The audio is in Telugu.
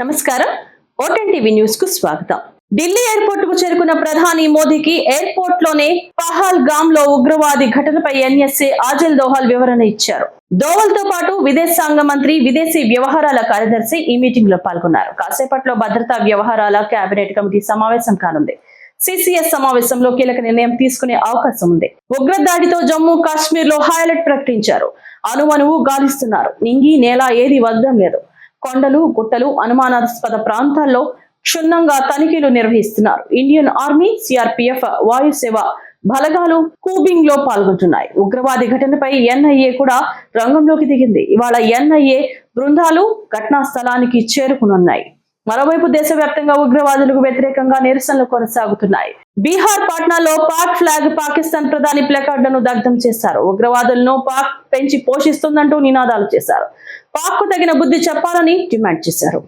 నమస్కారం. ఓటెన్ టీవీ న్యూస్కు స్వాగతం. ఢిల్లీ ఎయిర్పోర్ట్కు చేరుకున్న ప్రధాని మోదీకి ఎయిర్పోర్ట్లోనే పహల్ గామ్లో ఉగ్రవాది ఘటనపై ఎన్ఎస్ఏ ఆజల్ దోహల్ వివరణ ఇచ్చారు. దోవల్తో పాటు విదేశాంగ మంత్రి విదేశీ వ్యవహారాల కార్యదర్శి ఈ మీటింగ్లో పాల్గొన్నారు. కాసేపట్లో భద్రతా వ్యవహారాల కేబినెట్ కమిటీ సమావేశం కానుంది. సిసిఎస్ సమావేశంలో కీలక నిర్ణయం తీసుకునే అవకాశం ఉంది. ఉగ్రదాడితో జమ్మూ కాశ్మీర్లో హైలైట్ ప్రకటించారు. అనువనువు గాలిస్తున్నారు. నింగి నేల ఏది వద్దం లేదు. కొండలు గుట్టలు అనుమానాస్పద ప్రాంతాల్లో క్షుణ్ణంగా తనిఖీలు నిర్వహిస్తున్నారు. ఇండియన్ ఆర్మీ సిఆర్పిఎఫ్ వాయుసేవ బలగాలు కూబింగ్లో పాల్గొంటున్నాయి. ఉగ్రవాది ఘటనపై ఎన్ఐఏ కూడా రంగంలోకి దిగింది. ఇవాళ ఎన్ఐఏ బృందాలు ఘటనా స్థలానికి చేరుకునున్నాయి. మరోవైపు దేశవ్యాప్తంగా ఉగ్రవాదులకు వ్యతిరేకంగా నిరసనలు కొనసాగుతున్నాయి. బీహార్ పాట్నాలో పాక్ ఫ్లాగ్ పాకిస్తాన్ ప్రధాని ప్లకార్డును దగ్ధం చేశారు. ఉగ్రవాదులను పాక్ పెంచి పోషిస్తుందంటూ నినాదాలు చేశారు. పాక్కు తగిన బుద్ధి చెప్పాలని డిమాండ్ చేశారు.